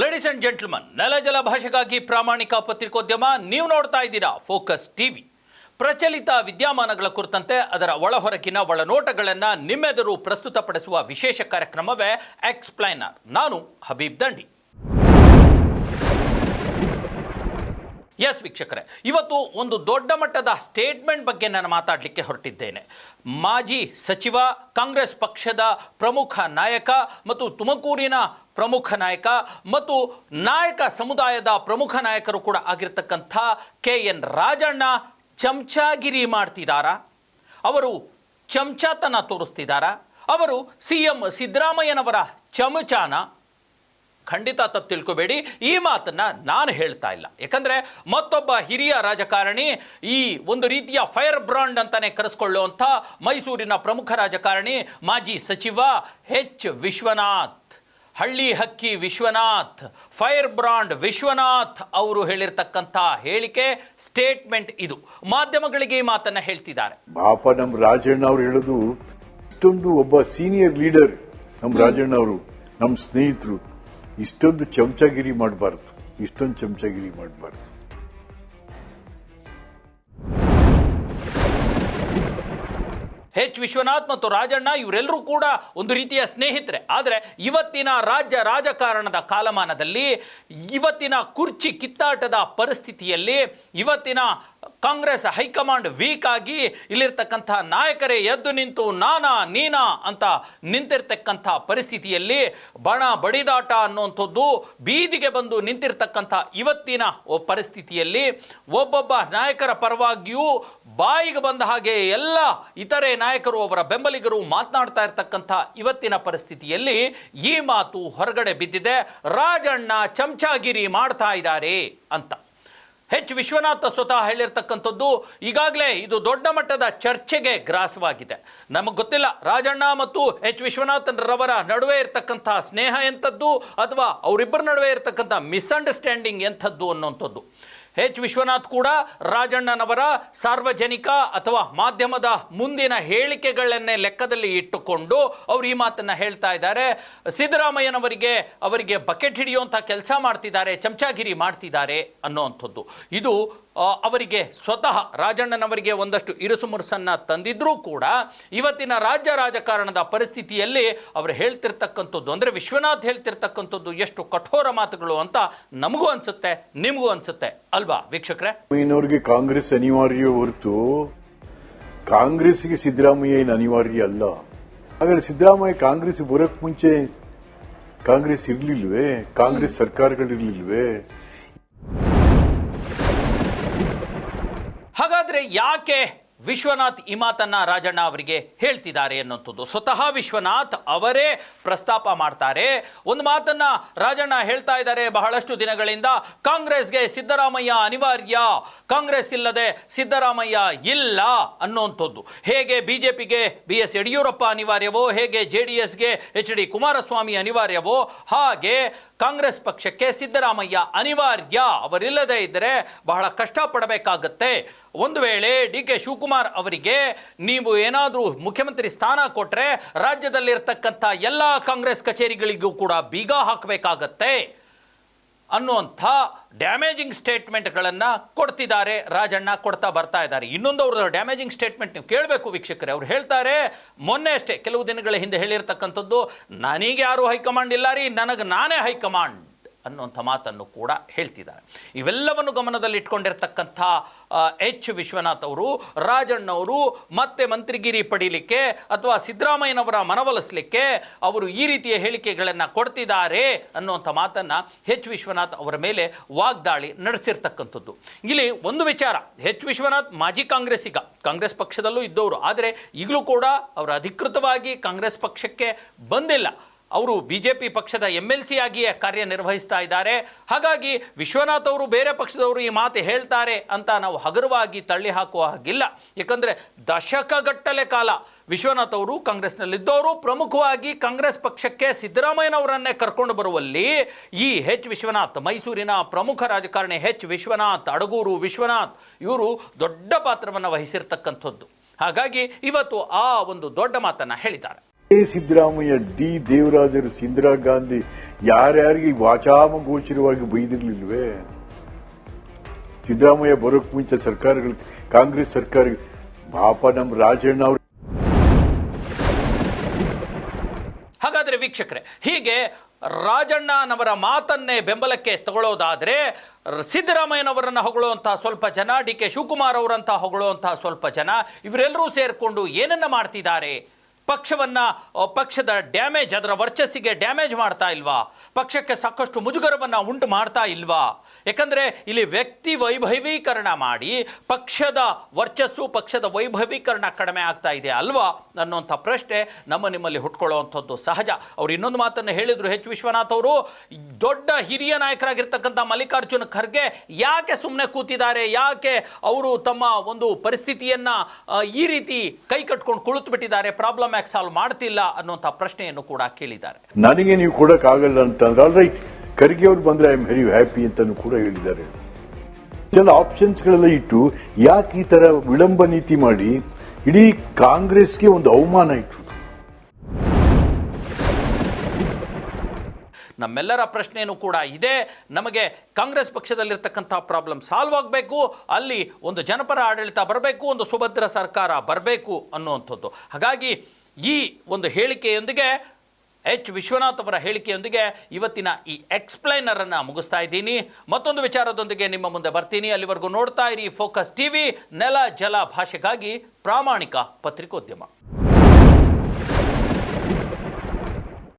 Ladies and gentleman ನೆಲಜಲ ಭಾಷೆಗಾಗಿ ಪ್ರಾಮಾಣಿಕ ಪತ್ರಿಕೋದ್ಯಮ ನೀವು ನೋಡ್ತಾ ಇದ್ದೀರಾ ಫೋಕಸ್ ಟಿವಿ ಪ್ರಚಲಿತ ವಿದ್ಯಮಾನಗಳ ಕುರಿತಂತೆ ಅದರ ಒಳಹೊರಗಿನ ಒಳನೋಟಗಳನ್ನು ನಿಮ್ಮೆದುರು ಪ್ರಸ್ತುತಪಡಿಸುವ ವಿಶೇಷ ಕಾರ್ಯಕ್ರಮವೇ ಎಕ್ಸ್ಪ್ಲೈನರ್ ನಾನು ಹಬೀಬ್ ದಂಡಿ ಎಸ್ ವೀಕ್ಷಕರೇ, ಇವತ್ತು ಒಂದು ದೊಡ್ಡ ಮಟ್ಟದ ಸ್ಟೇಟ್ಮೆಂಟ್ ಬಗ್ಗೆ ನಾನು ಮಾತಾಡಲಿಕ್ಕೆ ಹೊರಟಿದ್ದೇನೆ. ಮಾಜಿ ಸಚಿವ, ಕಾಂಗ್ರೆಸ್ ಪಕ್ಷದ ಪ್ರಮುಖ ನಾಯಕ ಮತ್ತು ತುಮಕೂರಿನ ಪ್ರಮುಖ ನಾಯಕ ಮತ್ತು ನಾಯಕ ಸಮುದಾಯದ ಪ್ರಮುಖ ನಾಯಕರು ಕೂಡ ಆಗಿರ್ತಕ್ಕಂಥ ಕೆ ಎನ್ ರಾಜಣ್ಣ ಚಮಚಾಗಿರಿ ಮಾಡ್ತಿದ್ದಾರಾ ಅವರು ಚಮಚಾತನ ತೋರಿಸ್ತಿದ್ದಾರಾ ಅವರು ಸಿ ಎಂ ಸಿದ್ದರಾಮಯ್ಯನವರ ಚಮಚಾನ? ಖಂಡಿತ ತಪ್ಪು ತಿಳ್ಕೊಬೇಡಿ, ಈ ಮಾತನ್ನು ನಾನು ಹೇಳ್ತಾ ಇಲ್ಲ. ಯಾಕಂದರೆ ಮತ್ತೊಬ್ಬ ಹಿರಿಯ ರಾಜಕಾರಣಿ ಈ ಒಂದು ರೀತಿಯ ಫೈರ್ ಬ್ರಾಂಡ್ ಅಂತಲೇ ಕರೆಸ್ಕೊಳ್ಳುವಂಥ ಮೈಸೂರಿನ ಪ್ರಮುಖ ರಾಜಕಾರಣಿ ಮಾಜಿ ಸಚಿವ ಎಚ್. ವಿಶ್ವನಾಥ್. ಹಳ್ಳಿ ಹಕ್ಕಿ ವಿಶ್ವನಾಥ್ ಫೈರ್ ಬ್ರಾಂಡ್ ವಿಶ್ವನಾಥ್ ಅವರು ಹೇಳಿರ್ತಕ್ಕಂಥ ಹೇಳಿಕೆ ಸ್ಟೇಟ್ಮೆಂಟ್ ಇದು. ಮಾಧ್ಯಮಗಳಿಗೆ ಈ ಮಾತನ್ನ ಹೇಳ್ತಿದ್ದಾರೆ. ಪಾಪ ನಮ್ಮ ರಾಜಣ್ಣ ಅವ್ರು ಹೇಳೋದು ಇಷ್ಟೊಂದು ಒಬ್ಬ ಸೀನಿಯರ್ ಲೀಡರ್ ನಮ್ಮ ರಾಜಣ್ಣ ಅವರು ನಮ್ಮ ಸ್ನೇಹಿತರು ಇಷ್ಟೊಂದು ಚಮಚಗಿರಿ ಮಾಡಬಾರ್ದು ಇಷ್ಟೊಂದು ಚಮಚಗಿರಿ ಮಾಡಬಾರ್ದು. ಎಚ್ ವಿಶ್ವನಾಥ್ ಮತ್ತು ರಾಜಣ್ಣ ಇವರೆಲ್ಲರೂ ಕೂಡ ಒಂದು ರೀತಿಯ ಸ್ನೇಹಿತರೆ. ಆದರೆ ಇವತ್ತಿನ ರಾಜ್ಯ ರಾಜಕಾರಣದ ಕಾಲಮಾನದಲ್ಲಿ, ಇವತ್ತಿನ ಕುರ್ಚಿ ಕಿತ್ತಾಟದ ಪರಿಸ್ಥಿತಿಯಲ್ಲಿ, ಇವತ್ತಿನ ಕಾಂಗ್ರೆಸ್ ಹೈಕಮಾಂಡ್ ವೀಕ್ ಆಗಿ ಇಲ್ಲಿರ್ತಕ್ಕಂಥ ನಾಯಕರೇ ಎದ್ದು ನಿಂತು ನಾನಾ ನೀನಾ ಅಂತ ನಿಂತಿರ್ತಕ್ಕಂಥ ಪರಿಸ್ಥಿತಿಯಲ್ಲಿ ಬಣ ಬಡಿದಾಟ ಅನ್ನುವಂಥದ್ದು ಬೀದಿಗೆ ಬಂದು ನಿಂತಿರ್ತಕ್ಕಂಥ ಇವತ್ತಿನ ಪರಿಸ್ಥಿತಿಯಲ್ಲಿ ಒಬ್ಬೊಬ್ಬ ನಾಯಕರ ಪರವಾಗಿಯೂ ಬಾಯಿಗೆ ಬಂದ ಹಾಗೆ ಎಲ್ಲ ಇತರೆ ನಾಯಕರು ಅವರ ಬೆಂಬಲಿಗರು ಮಾತನಾಡ್ತಾ ಇರತಕ್ಕಂಥ ಇವತ್ತಿನ ಪರಿಸ್ಥಿತಿಯಲ್ಲಿ ಈ ಮಾತು ಹೊರಗಡೆ ಬಿದ್ದಿದೆ. ರಾಜಣ್ಣ ಚಮಚಾಗಿರಿ ಮಾಡ್ತಾ ಇದ್ದಾರೆ ಅಂತ. ಹೆಚ್ ವಿಶ್ವನಾಥ ಸ್ವತಃ ಹೇಳಿರ್ತಕ್ಕಂಥದ್ದು, ಈಗಾಗಲೇ ಇದು ದೊಡ್ಡ ಮಟ್ಟದ ಚರ್ಚೆಗೆ ಗ್ರಾಸವಾಗಿದೆ. ನಮಗೆ ಗೊತ್ತಿಲ್ಲ, ರಾಜಣ್ಣ ಮತ್ತು ಹೆಚ್ ವಿಶ್ವನಾಥರವರ ನಡುವೆ ಇರತಕ್ಕಂಥ ಸ್ನೇಹ ಎಂಥದ್ದು, ಅಥವಾ ಅವರಿಬ್ಬರ ನಡುವೆ ಇರತಕ್ಕಂಥ ಮಿಸ್ಅಂಡರ್ಸ್ಟ್ಯಾಂಡಿಂಗ್ ಎಂಥದ್ದು ಅನ್ನುವಂಥದ್ದು ಎಚ್ ವಿಶ್ವನಾಥ್ ಕೂಡ ರಾಜಣ್ಣನವರ ಸಾರ್ವಜನಿಕ ಅಥವಾ ಮಾಧ್ಯಮದ ಮುಂದಿನ ಹೇಳಿಕೆಗಳನ್ನೇ ಲೆಕ್ಕದಲ್ಲಿ ಇಟ್ಟುಕೊಂಡು ಅವರು ಈ ಮಾತನ್ನು ಹೇಳ್ತಾ ಇದ್ದಾರೆ. ಸಿದ್ದರಾಮಯ್ಯನವರಿಗೆ ಅವರಿಗೆ ಬಕೆಟ್ ಹಿಡಿಯುವಂಥ ಕೆಲಸ ಮಾಡ್ತಿದ್ದಾರೆ, ಚಮಚಾಗಿರಿ ಮಾಡ್ತಿದ್ದಾರೆ ಅನ್ನೋವಂಥದ್ದು. ಇದು ಅವರಿಗೆ ಸ್ವತಃ ರಾಜಣ್ಣನವರಿಗೆ ಒಂದಷ್ಟು ಇರುಸು ಮುರುಸನ್ನ ತಂದಿದ್ರೂ ಕೂಡ ಇವತ್ತಿನ ರಾಜ್ಯ ರಾಜಕಾರಣದ ಪರಿಸ್ಥಿತಿಯಲ್ಲಿ ಅವರು ಹೇಳ್ತಿರ್ತಕ್ಕಂಥದ್ದು ಅಂದರೆ ವಿಶ್ವನಾಥ್ ಹೇಳ್ತಿರ್ತಕ್ಕಂಥದ್ದು ಎಷ್ಟು ಕಠೋರ ಮಾತುಗಳು ಅಂತ ನಮಗೂ ಅನಿಸುತ್ತೆ ನಿಮಗೂ ಅನಿಸುತ್ತೆ. ಅಲ್ವಾ ವೀಕ್ಷಕರೇ? ಸಿದ್ದರಾಮಯ್ಯನವ್ರಿಗೆ ಕಾಂಗ್ರೆಸ್ ಅನಿವಾರ್ಯ ಹೊರತು ಕಾಂಗ್ರೆಸ್ಗೆ ಸಿದ್ದರಾಮಯ್ಯ ಏನು ಅನಿವಾರ್ಯ ಅಲ್ಲ. ಹಾಗಾದ್ರೆ ಸಿದ್ದರಾಮಯ್ಯ ಕಾಂಗ್ರೆಸ್ ಬರೋಕ್ ಮುಂಚೆ ಕಾಂಗ್ರೆಸ್ ಇರಲಿಲ್ವೇ? ಕಾಂಗ್ರೆಸ್ ಸರ್ಕಾರಗಳಿರ್ಲಿಲ್ವೇ? ಯಾಕೆ ವಿಶ್ವನಾಥ್ ಈ ಮಾತನ್ನ ರಾಜಣ್ಣ ಅವರಿಗೆ ಹೇಳ್ತಿದ್ದಾರೆ ಅನ್ನುವಂಥದ್ದು. ಸ್ವತಃ ವಿಶ್ವನಾಥ್ ಅವರೇ ಪ್ರಸ್ತಾಪ ಮಾಡ್ತಾರೆ. ಒಂದು ಮಾತನ್ನ ರಾಜಣ್ಣ ಹೇಳ್ತಾ ಇದ್ದಾರೆ, ಬಹಳಷ್ಟು ದಿನಗಳಿಂದ ಕಾಂಗ್ರೆಸ್ಗೆ ಸಿದ್ದರಾಮಯ್ಯ ಅನಿವಾರ್ಯ, ಕಾಂಗ್ರೆಸ್ ಇಲ್ಲದೆ ಸಿದ್ದರಾಮಯ್ಯ ಇಲ್ಲ ಅನ್ನುವಂಥದ್ದು. ಹೇಗೆ ಬಿಜೆಪಿಗೆ ಬಿ ಎಸ್ ಯಡಿಯೂರಪ್ಪ ಅನಿವಾರ್ಯವೋ, ಹೇಗೆ ಜೆ ಡಿ ಎಸ್ಗೆ ಎಚ್ ಡಿ ಕುಮಾರಸ್ವಾಮಿ ಅನಿವಾರ್ಯವೋ, ಹಾಗೆ ಕಾಂಗ್ರೆಸ್ ಪಕ್ಷಕ್ಕೆ ಸಿದ್ದರಾಮಯ್ಯ ಅನಿವಾರ್ಯ. ಅವರಿಲ್ಲದೆ ಇದ್ದರೆ ಬಹಳ ಕಷ್ಟಪಡಬೇಕಾಗತ್ತೆ. ಒಂದು ವೇಳೆ ಡಿ ಕೆ ಶಿವಕುಮಾರ್ ಅವರಿಗೆ ನೀವು ಏನಾದರೂ ಮುಖ್ಯಮಂತ್ರಿ ಸ್ಥಾನ ಕೊಟ್ಟರೆ ರಾಜ್ಯದಲ್ಲಿರ್ತಕ್ಕಂಥ ಎಲ್ಲ ಕಾಂಗ್ರೆಸ್ ಕಚೇರಿಗಳಿಗೂ ಕೂಡ ಬೀಗ ಹಾಕಬೇಕಾಗತ್ತೆ. ಅನ್ನುವಂಥ ಡ್ಯಾಮೇಜಿಂಗ್ ಸ್ಟೇಟ್ಮೆಂಟ್ಗಳನ್ನು ಕೊಡ್ತಿದ್ದಾರೆ. ರಾಜಣ್ಣ ಕೊಡ್ತಾ ಬರ್ತಾ ಇದ್ದಾರೆ. ಇನ್ನೊಂದು ಅವ್ರದ್ದು ಡ್ಯಾಮೇಜಿಂಗ್ ಸ್ಟೇಟ್ಮೆಂಟ್ ನೀವು ಕೇಳಬೇಕು ವೀಕ್ಷಕರೇ. ಅವ್ರು ಹೇಳ್ತಾರೆ, ಮೊನ್ನೆ ಅಷ್ಟೇ, ಕೆಲವು ದಿನಗಳ ಹಿಂದೆ ಹೇಳಿರ್ತಕ್ಕಂಥದ್ದು, ನನಗೆ ಯಾರು ಹೈಕಮಾಂಡ್ ಇಲ್ಲ ರೀ, ನನಗೆ ನಾನೇ ಹೈಕಮಾಂಡ್. ಅನ್ನುವಂಥ ಮಾತನ್ನು ಕೂಡ ಹೇಳ್ತಿದ್ದಾರೆ. ಇವೆಲ್ಲವನ್ನು ಗಮನದಲ್ಲಿ ಇಟ್ಕೊಂಡಿರ್ತಕ್ಕಂಥ ಎಚ್. ವಿಶ್ವನಾಥ್ ಅವರು ರಾಜಣ್ಣವರು ಮತ್ತೆ ಮಂತ್ರಿಗಿರಿ ಪಡೀಲಿಕ್ಕೆ ಅಥವಾ ಸಿದ್ದರಾಮಯ್ಯನವರ ಮನವೊಲಿಸಲಿಕ್ಕೆ ಅವರು ಈ ರೀತಿಯ ಹೇಳಿಕೆಗಳನ್ನು ಕೊಡ್ತಿದ್ದಾರೆ ಅನ್ನುವಂಥ ಮಾತನ್ನು ಎಚ್. ವಿಶ್ವನಾಥ್ ಅವರ ಮೇಲೆ ವಾಗ್ದಾಳಿ ನಡೆಸಿರ್ತಕ್ಕಂಥದ್ದು. ಇಲ್ಲಿ ಒಂದು ವಿಚಾರ, ಎಚ್. ವಿಶ್ವನಾಥ್ ಮಾಜಿ ಕಾಂಗ್ರೆಸ್ಸಿಗ ಕಾಂಗ್ರೆಸ್ ಪಕ್ಷದಲ್ಲೂ ಇದ್ದವರು, ಆದರೆ ಈಗಲೂ ಕೂಡ ಅವರು ಅಧಿಕೃತವಾಗಿ ಕಾಂಗ್ರೆಸ್ ಪಕ್ಷಕ್ಕೆ ಬಂದಿಲ್ಲ. ಅವರು ಬಿ ಜೆ ಪಿ ಪಕ್ಷದ ಎಂ ಎಲ್ ಸಿ ಆಗಿಯೇ ಕಾರ್ಯನಿರ್ವಹಿಸ್ತಾ ಇದ್ದಾರೆ. ಹಾಗಾಗಿ ವಿಶ್ವನಾಥ್ ಅವರು ಬೇರೆ ಪಕ್ಷದವರು ಈ ಮಾತು ಹೇಳ್ತಾರೆ ಅಂತ ನಾವು ಹಗುರವಾಗಿ ತಳ್ಳಿ ಹಾಕುವ ಹಾಗಿಲ್ಲ. ಯಾಕಂದರೆ ದಶಕಗಟ್ಟಲೆ ಕಾಲ ವಿಶ್ವನಾಥ್ ಅವರು ಕಾಂಗ್ರೆಸ್ನಲ್ಲಿದ್ದವರು. ಪ್ರಮುಖವಾಗಿ ಕಾಂಗ್ರೆಸ್ ಪಕ್ಷಕ್ಕೆ ಸಿದ್ದರಾಮಯ್ಯನವರನ್ನೇ ಕರ್ಕೊಂಡು ಬರುವಲ್ಲಿ ಈ ಹೆಚ್ ವಿಶ್ವನಾಥ್, ಮೈಸೂರಿನ ಪ್ರಮುಖ ರಾಜಕಾರಣಿ ಹೆಚ್ ವಿಶ್ವನಾಥ್, ಅಡಗೂರು ವಿಶ್ವನಾಥ್, ಇವರು ದೊಡ್ಡ ಪಾತ್ರವನ್ನು ವಹಿಸಿರ್ತಕ್ಕಂಥದ್ದು. ಹಾಗಾಗಿ ಇವತ್ತು ಆ ಒಂದು ದೊಡ್ಡ ಮಾತನ್ನು ಹೇಳಿದ್ದಾರೆ. ಸಿದ್ದರಾಮಯ್ಯ, ಡಿ ದೇವರಾಜರು, ಇಂದಿರಾ ಗಾಂಧಿ, ಯಾರ್ಯಾರಿಗೆ ವಾಚಾಮಗೋಚರವಾಗಿ ಬೈದಿರ್ಲಿಲ್ವೇ? ಸಿದ್ದರಾಮಯ್ಯ ಬರೋಕ್ ಮುಂಚೆ ಸರ್ಕಾರಗಳು, ಕಾಂಗ್ರೆಸ್ ಸರ್ಕಾರ ಪಾಪ ನಮ್ಮ ರಾಜಣ್ಣ ಅವರು. ಹಾಗಾದ್ರೆ ವೀಕ್ಷಕರೇ, ಹೀಗೆ ರಾಜಣ್ಣನವರ ಮಾತನ್ನೇ ಬೆಂಬಲಕ್ಕೆ ತಗೊಳ್ಳೋದಾದರೆ ಸಿದ್ದರಾಮಯ್ಯನವರನ್ನು ಹೊಗಳುವಂಥ ಸ್ವಲ್ಪ ಜನ, ಡಿ ಕೆ ಶಿವಕುಮಾರ್ ಅವರಂತ ಹೊಗಳುವಂಥ ಸ್ವಲ್ಪ ಜನ, ಇವರೆಲ್ಲರೂ ಸೇರಿಕೊಂಡು ಏನನ್ನ ಮಾಡ್ತಿದ್ದಾರೆ? ಪಕ್ಷವನ್ನ ಪಕ್ಷದ ಡ್ಯಾಮೇಜ್, ಅದರ ವರ್ಚಸ್ಸಿಗೆ ಡ್ಯಾಮೇಜ್ ಮಾಡ್ತಾ ಇಲ್ವಾ? ಪಕ್ಷಕ್ಕೆ ಸಾಕಷ್ಟು ಮುಜುಗರವನ್ನು ಉಂಟು ಮಾಡ್ತಾ ಇಲ್ವಾ? ಯಾಕಂದರೆ ಇಲ್ಲಿ ವ್ಯಕ್ತಿ ವೈಭವೀಕರಣ ಮಾಡಿ ಪಕ್ಷದ ವರ್ಚಸ್ಸು, ಪಕ್ಷದ ವೈಭವೀಕರಣ ಕಡಿಮೆ ಆಗ್ತಾ ಇದೆ ಅಲ್ವಾ? ಅನ್ನುವಂಥ ಪ್ರಶ್ನೆ ನಮ್ಮ ನಿಮ್ಮಲ್ಲಿ ಹುಟ್ಕೊಳ್ಳುವಂಥದ್ದು ಸಹಜ. ಅವ್ರು ಇನ್ನೊಂದು ಮಾತನ್ನು ಹೇಳಿದರು ಎಚ್. ವಿಶ್ವನಾಥ್ ಅವರು, ದೊಡ್ಡ ಹಿರಿಯ ನಾಯಕರಾಗಿರ್ತಕ್ಕಂಥ ಮಲ್ಲಿಕಾರ್ಜುನ ಖರ್ಗೆ ಯಾಕೆ ಸುಮ್ಮನೆ ಕೂತಿದ್ದಾರೆ? ಯಾಕೆ ಅವರು ತಮ್ಮ ಒಂದು ಪರಿಸ್ಥಿತಿಯನ್ನು ಈ ರೀತಿ ಕೈ ಕಟ್ಕೊಂಡು ಕುಳಿತು ಬಿಟ್ಟಿದ್ದಾರೆ ಪ್ರಾಬ್ಲಮ್ ಯಾಕೆ ಸಾಲ್ವ್ ಮಾಡ್ತಿಲ್ಲ? ಅನ್ನುವಂಥ ಪ್ರಶ್ನೆಯನ್ನು ಕೂಡ ಕೇಳಿದ್ದಾರೆ. ನನಗೆ ನೀವು ಕೊಡೋಕ್ಕಾಗಲ್ಲ ಅಂತಂದ್ರೆ, ಆಲ್ ಖರ್ಗೆ ಅವ್ರು ಬಂದರೆ ಐ ಆಮ್ ವೆರಿ ಹ್ಯಾಪಿ ಅಂತಲೂ ಕೂಡ ಹೇಳಿದ್ದಾರೆ. ಎಲ್ಲ ಆಪ್ಷನ್ಸ್ಗಳೆಲ್ಲ ಇಟ್ಟು ಯಾಕೆ ಈ ತರ ವಿಳಂಬ ನೀತಿ ಮಾಡಿ ಇಡೀ ಕಾಂಗ್ರೆಸ್ಗೆ ಒಂದು ಅವಮಾನ ಇತ್ತು ನಮ್ಮೆಲ್ಲರ ಪ್ರಶ್ನೆಯೂ ಕೂಡ ಇದೆ. ನಮಗೆ ಕಾಂಗ್ರೆಸ್ ಪಕ್ಷದಲ್ಲಿರ್ತಕ್ಕಂಥ ಪ್ರಾಬ್ಲಮ್ ಸಾಲ್ವ್ ಆಗಬೇಕು, ಅಲ್ಲಿ ಒಂದು ಜನಪರ ಆಡಳಿತ ಬರಬೇಕು, ಒಂದು ಸುಭದ್ರ ಸರ್ಕಾರ ಬರಬೇಕು ಅನ್ನುವಂಥದ್ದು. ಹಾಗಾಗಿ ಈ ಒಂದು ಹೇಳಿಕೆಯೊಂದಿಗೆ ಎಚ್ ವಿಶ್ವನಾಥ್ ಅವರ ಹೇಳಿಕೆಯೊಂದಿಗೆ ಇವತ್ತಿನ ಈ ಎಕ್ಸ್ಪ್ಲೈನರ್ ಅನ್ನ ಮುಗಿಸ್ತಾ ಇದ್ದೀನಿ. ಮತ್ತೊಂದು ವಿಚಾರದೊಂದಿಗೆ ನಿಮ್ಮ ಮುಂದೆ ಬರ್ತೀನಿ. ಅಲ್ಲಿವರೆಗೂ ನೋಡ್ತಾ ಇರಿ ಫೋಕಸ್ ಟಿವಿ ನೆಲ, ಜಲ ಭಾಷೆಗಾಗಿ ಪ್ರಾಮಾಣಿಕ ಪತ್ರಿಕೋದ್ಯಮ.